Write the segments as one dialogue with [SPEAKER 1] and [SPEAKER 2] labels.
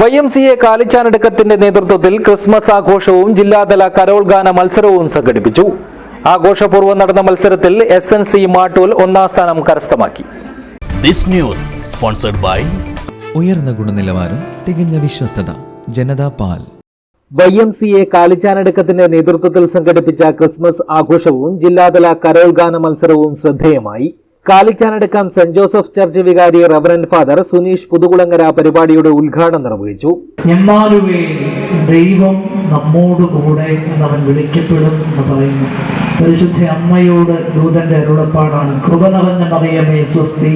[SPEAKER 1] Y M C A കാലിച്ചാനടുക്കത്തിന്റെ നേതൃത്വത്തിൽ Christmas ആഘോഷവും ജില്ലാതല കരോൾ ഗാന മത്സരവും സംഘടിപ്പിച്ചു. ആഘോഷപൂർവം നടന്ന മത്സരത്തിൽ എസ് എൻ സി മാട്ടൂൽ ഒന്നാം സ്ഥാനം കരസ്ഥമാക്കി.
[SPEAKER 2] This news sponsored by
[SPEAKER 3] ഉയർന്ന ഗുണനിലവാരം തികഞ്ഞ വിശ്വസ്തത ജനതാ പാൽ.
[SPEAKER 1] വൈ എം സി എ കാലിച്ചാനടുക്കത്തിന്റെ നേതൃത്വത്തിൽ സംഘടിപ്പിച്ച ക്രിസ്മസ് ആഘോഷവും ജില്ലാതല കരോൾ ഗാന മത്സരവും ശ്രദ്ധേയമായി. കാലിച്ചാനടുക്കം സെന്റ് ജോസഫ് ചർച്ച് വികാരി റവറന്റ് ഫാദർ സുനീഷ് പുതുകുളങ്ങര പരിപാടിയുടെ ഉദ്ഘാടനം നിർവഹിച്ചു.
[SPEAKER 4] ദൈവം എന്ന് എന്നവൻ വിളിക്കപ്പെടും എന്ന് പറയുന്നു. പരിശുദ്ധ അമ്മയോട് ദൂതന്റെ അരുളപ്പാടാണ്. കൃപ നിറഞ്ഞ മറിയമേ സ്വസ്തി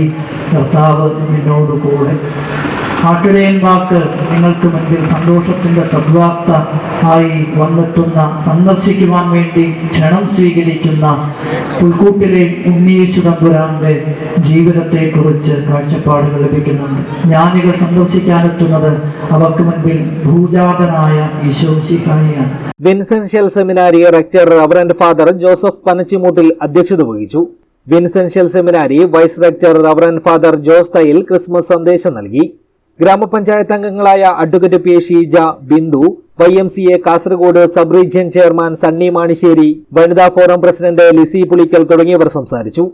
[SPEAKER 4] കർത്താവ് നിന്നോടുകൂടെ ആട്ടിടയൻ വാക്ക് നിങ്ങൾക്ക് മുൻപിൽ സന്തോഷത്തിന്റെ സദ്വാർത്ത ആയി വന്നെത്തുന്ന സന്ദർശിക്കുവാൻ വേണ്ടി ക്ഷണം സ്വീകരിക്കുന്ന പുൽക്കൂട്ടിലെ ഉണ്ണിയേശു തമ്പുരാന്റെ ജീവിതത്തെക്കുറിച്ച് കാഴ്ചപ്പാടുകൾ ലഭിക്കുന്നുണ്ട്. ജ്ഞാനികൾ സന്ദർശിക്കാനെത്തുന്നത് അവർക്ക് മുൻപിൽ ഭൂജാതനായ ഈശോശിഹായിയാണ്
[SPEAKER 1] Vincentian seminary rector reverend father Joseph Panachimoottil അധ്യക്ഷത വഹിച്ചു. Vincentian seminary vice rector reverend father Jose Thayyil Christmas സന്ദേശം നൽകി. ഗ്രാമപഞ്ചായത്ത് അംഗങ്ങളായ advocate P Sheeja Bindu Y M C A Kasaragod sub region chairman Sunny Manissery വനിതാ ഫോറം പ്രസിഡന്റ് ലിസി പുളിക്കൽ തുടങ്ങിയവർ സംസാരിച്ചു.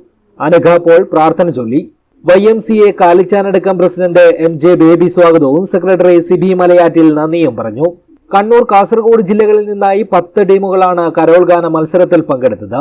[SPEAKER 1] Anagha Paul പ്രാർത്ഥന ചൊല്ലി. Y M C A Kalichanadukkam president M J Baby സ്വാഗതവും സെക്രട്ടറി സിബി മലയാറ്റിൽ നന്ദിയും പറഞ്ഞു. കണ്ണൂർ കാസർഗോഡ് ജില്ലകളിൽ നിന്നായി പത്ത് ടീമുകളാണ് കരോൾഗാന മത്സരത്തിൽ പങ്കെടുത്തത്.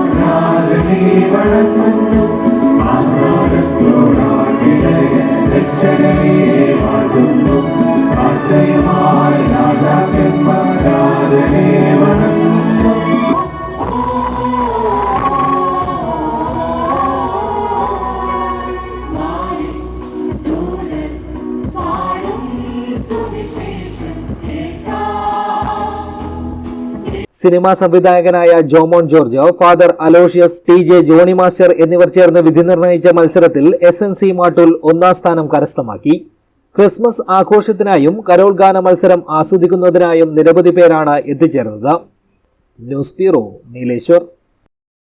[SPEAKER 1] സിനിമാ സംവിധായകനായ Jomon George father Aloysius T J Johnny master എന്നിവർ ചേർന്ന് വിധി നിർണയിച്ച മത്സരത്തിൽ എസ് എൻ സി മാട്ടൂൽ ഒന്നാം സ്ഥാനം കരസ്ഥമാക്കി. ക്രിസ്മസ് ആഘോഷത്തിനായും കരോൾ ഗാന മത്സരം ആസ്വദിക്കുന്നതിനായും നിരവധി പേരാണ് എത്തിച്ചേർന്നത്. News bureau Nileshwar.